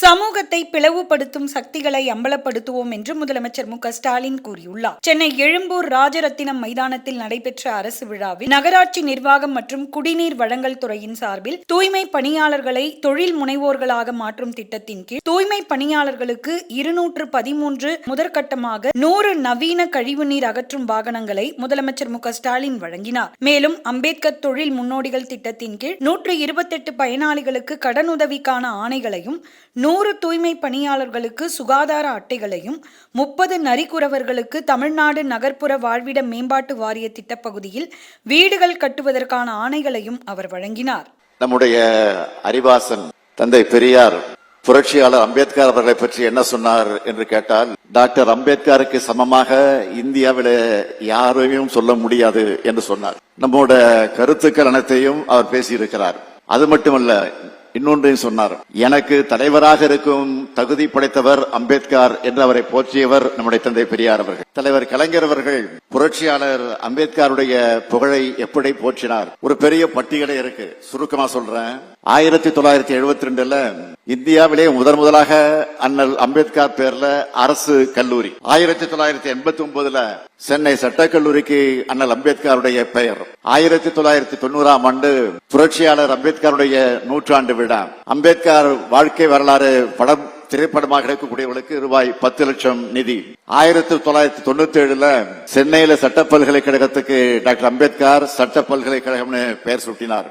சமூகத்தை பிளவுபடுத்தும் சக்திகளை அம்பலப்படுத்துவோம் என்று முதலமைச்சர் மு ஸ்டாலின் கூறியுள்ளார். சென்னை எழும்பூர் ராஜரத்தினம் மைதானத்தில் நடைபெற்ற அரசு விழாவில் நகராட்சி நிர்வாகம் மற்றும் குடிநீர் வழங்கல் துறையின் சார்பில் தூய்மை பணியாளர்களை தொழில் முனைவோர்களாக மாற்றும் திட்டத்தின் கீழ் தூய்மை பணியாளர்களுக்கு இருநூற்று பதிமூன்று முதற்கட்டமாக நூறு நவீன கழிவுநீர் அகற்றும் வாகனங்களை முதலமைச்சர் மு ஸ்டாலின் வழங்கினார். மேலும் அம்பேத்கர் தொழில் முன்னோடிகள் திட்டத்தின் கீழ் நூற்று இருபத்தெட்டு பயனாளிகளுக்கு கடனுதவிக்கான ஆணைகளையும் நூறு தூய்மை பணியாளர்களுக்கு சுகாதார அட்டைகளையும் முப்பது நரிக்குறவர்களுக்கு தமிழ்நாடு நகர்ப்புற வாழ்விட மேம்பாட்டு வாரிய திட்டப்பகுதியில் வீடுகள் கட்டுவதற்கான ஆணைகளையும் அவர் வழங்கினார். நம்முடைய அறிவாசன் தந்தை பெரியார் புரட்சியாளர் அம்பேத்கர் அவர்களை பற்றி என்ன சொன்னார் என்று கேட்டால் டாக்டர் அம்பேத்கருக்கு சமமாக இந்தியாவில யாரையும் சொல்ல முடியாது என்று சொன்னார். நம்மோட கருத்துக்கள் அனைத்தையும் அவர் பேசியிருக்கிறார். அது மட்டுமல்ல இன்னொன்றையும் சொன்னார். எனக்கு தலைவராக இருக்கும் தகுதி படைத்தவர் அம்பேத்கர் என்று அவரை போற்றியவர் நம்முடைய தந்தை பெரியார் அவர்கள். தலைவர் கலைஞர் அவர்கள் புரட்சியாளர் அம்பேத்கருடைய புகழை எப்படி போற்றினார்? ஒரு பெரிய பட்டியலே இருக்கு. சுருக்கமா சொல்றேன். ஆயிரத்தி தொள்ளாயிரத்தி எழுபத்தி ரெண்டுல இந்தியாவிலே முதன் முதலாக அண்ணல் அம்பேத்கர் பேர்ல அரசு கல்லூரி. ஆயிரத்தி தொள்ளாயிரத்தி எண்பத்தி ஒன்பதுல சென்னை சட்டக்கல்லூரிக்கு அண்ணல் அம்பேத்கருடைய பெயர். ஆயிரத்தி தொள்ளாயிரத்தி தொண்ணூறாம் ஆண்டு புரட்சியாளர் அம்பேத்கருடைய நூற்றாண்டு விழா. அம்பேத்கர் வாழ்க்கை வரலாறு படம் திரைப்படமாக எடுக்கக்கூடியவர்களுக்கு ரூபாய் பத்து லட்சம் நிதி. ஆயிரத்தி தொள்ளாயிரத்தி தொண்ணூத்தி ஏழுல சென்னையில சட்ட பல்கலைக்கழகத்துக்கு டாக்டர் அம்பேத்கர் சட்ட பல்கலைக்கழகம்னு பெயர் சூட்டினார்.